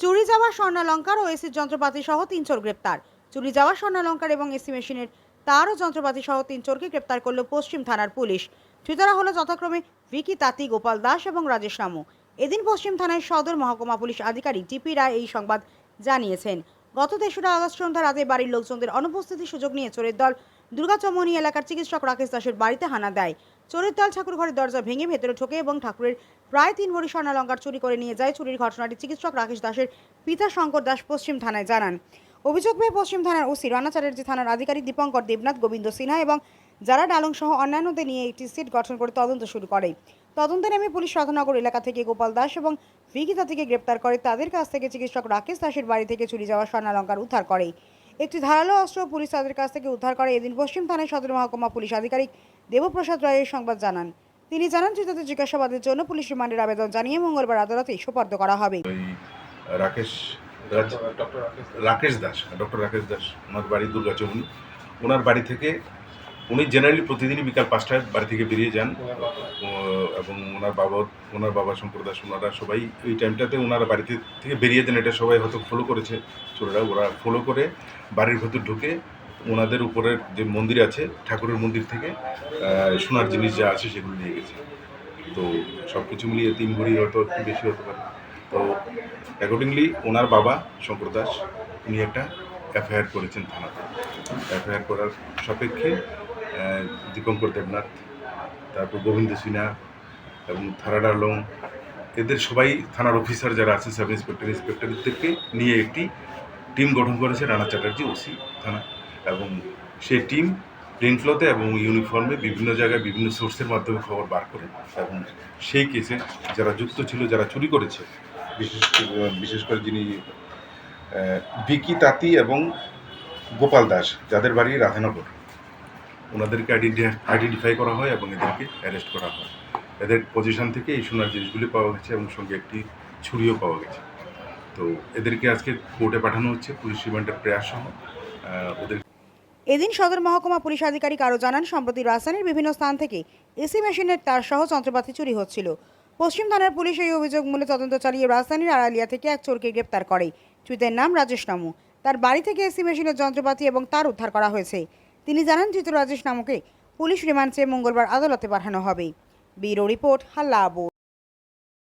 চুরি যাওয়া স্বর্ণালঙ্কার ও এসির যন্ত্রপাতি সহ তিন চোর গ্রেপ্তার। চুরি যাওয়া স্বর্ণালঙ্কার এবং এসি মেশিনের তার ও যন্ত্রপাতি সহ তিন চোরকে গ্রেপ্তার করল পশ্চিম থানার পুলিশ। ধৃতরা হলো যথাক্রমে ভিকি তাঁতি গোপাল দাস এবং রাজেশ রামু। এদিন পশ্চিম থানায় সদর মহকুমা পুলিশ আধিকারিক টিপি রায় এই সংবাদ জানিয়েছেন। গত তেসরা আগস্ট সন্ধ্যা রাতে বাড়ির লোকজনদের অনুপস্থিতির সুযোগ নিয়ে চোরের দল দুর্গাচমনি এলাকার চিকিৎসক রাকেশ দাসের বাড়িতে হানা দেয়। চোরের দল ঠাকুর ঘরের দরজা ভেঙে ভেতরে ঢোকে এবং ঠাকুরের প্রায় তিন ভরি স্বর্ণালঙ্কার চুরি করে নিয়ে যায় চুরির ঘটনাটি চিকিৎসক রাকেশ দাসের পিতা শঙ্কর দাস পশ্চিম থানায় জানান। অভিযোগ পেয়ে পশ্চিম থানার ওসি রানা চ্যাটার্জি থানার আধিকারিক দীপঙ্কর দেবনাথ, গোবিন্দ সিনহা এবং যারা ডালং সহ অন্যান্যদের নিয়ে একটি সিট গঠন করে তদন্ত শুরু করে। তদন্তে নেমে পুলিশ রাধানগর এলাকা থেকে গোপাল দাস এবং ভিকিতা থেকে গ্রেপ্তার করে। তাদের কাছ থেকে চিকিৎসক রাকেশ দাসের বাড়ি থেকে চুরি যাওয়া স্বর্ণালঙ্কার উদ্ধার করে। একটি ধারালো অস্ত্র পুলিশ তাদের কাছ থেকে উদ্ধার করে। এদিন পশ্চিম থানায় সদর মহকুমা পুলিশ আধিকারিক দেবপ্রসাদ রায়ের সংবাদ জানান। তিনি জানান ধৃতদের জিজ্ঞাসাবাদের জন্য পুলিশ রিমান্ডের আবেদন জানিয়ে মঙ্গলবার আদালতে সোপর্দ করা হবে। রাকেশ রাকেশ দাস। ডক্টর রাকেশ দাস ওনার বাড়ি দুর্গাচৌমনি ওনার বাড়ি থেকে উনি জেনারেলি প্রতিদিনই বিকাল পাঁচটায় বাড়ি থেকে বেরিয়ে যান। এবং ওনার বাবা ওনার বাবা দাস ওনারা সবাই এই টাইমটাতে ওনারা বাড়িতে থেকে বেরিয়ে যান। এটা সবাই হয়তো ফলো করেছে ছোটরা ওরা ফলো করে বাড়ির ভেতর ঢুকে ওনাদের উপরের যে মন্দির আছে, ঠাকুরের মন্দির থেকে সোনার জিনিস যা আছে সেগুলো নিয়ে গেছে। তো সব কিছু মিলিয়ে তিন ভরি হয়তো একটু বেশি হতে পারে। তো অ্যাকর্ডিংলি ওনার বাবা শঙ্কর দাস উনি একটা এফআইআর করেছেন থানাতে। এফআইআর করার সাপেক্ষে দীপঙ্কর দেবনাথ, তারপর গোবিন্দ সিনহা এবং থারাডার লোং এদের সবাই থানার অফিসার যারা আছে, সাব ইন্সপেক্টর ইন্সপেক্টরদেরকে নিয়ে একটি টিম গঠন করেছে রানা চ্যাটার্জি, ওসি থানা। এবং সেই টিম প্লেন ফ্লোতে এবং ইউনিফর্মে বিভিন্ন জায়গায় বিভিন্ন সোর্সের মাধ্যমে খবর বার করে। এবং সেই কেসে যারা যুক্ত ছিল, যারা চুরি করেছে, বিশেষ বিশেষ করে যিনি বিকি তাঁতি এবং গোপাল দাস, যাদের বাড়ি রাধানগর। ওনাদেরকে আইডেন্টিফাই করা হয় এবং এদেরকে অ্যারেস্ট করা হয়। এদের পজিশন থেকে এই সোনার জিনিসগুলি পাওয়া গেছে এবং সঙ্গে একটি ছুরিও পাওয়া গেছে। তো এদেরকে আজকে কোর্টে পাঠানো হচ্ছে, পুলিশ রিমান্ডের প্রয়াস সহ ওদের এদিন সদর মহকুমা পুলিশ আধিকারিক আরও জানান, সম্প্রতি রাজধানীর বিভিন্ন স্থান থেকে এসি মেশিনের তার সহ যন্ত্রপাতি চুরি হচ্ছিল। পশ্চিম থানার পুলিশ এই অভিযোগ মূলে তদন্ত চালিয়ে রাজধানীর আড়ালিয়া থেকে এক চোরকে গ্রেপ্তার করে। চুতের নাম রাজেশ নামু। তার বাড়ি থেকে এসি মেশিনের যন্ত্রপাতি এবং তার উদ্ধার করা হয়েছে। তিনি জানান ধৃত রাজেশ নামকে পুলিশ রিমান্ডে মঙ্গলবার আদালতে পাঠানো হবে। ব্যুরো রিপোর্ট হাল্লা